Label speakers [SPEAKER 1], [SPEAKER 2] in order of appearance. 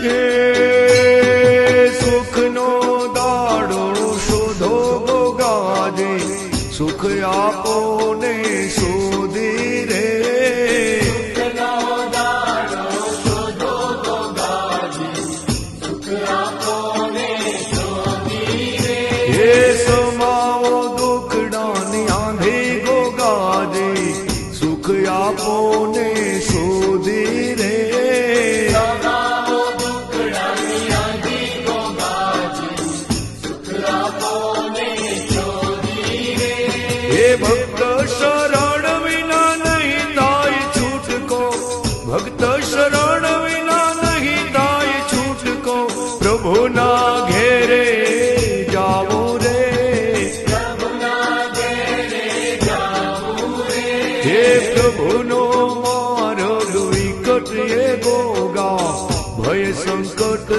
[SPEAKER 1] એ સુખનો દાડો શોધો ગોગાજે સુખ આપો ને શોધી રે. હે સમાવો દુખડાની આંધી ગોગાજે સુખ આપો ને ભક્ત શરણ વિના નહીં થાય છૂટકો. પ્રભુના ઘેરે જાવો રે. હે પ્રભુનો મારો વિકટ એ ગોગા ભય સંકટ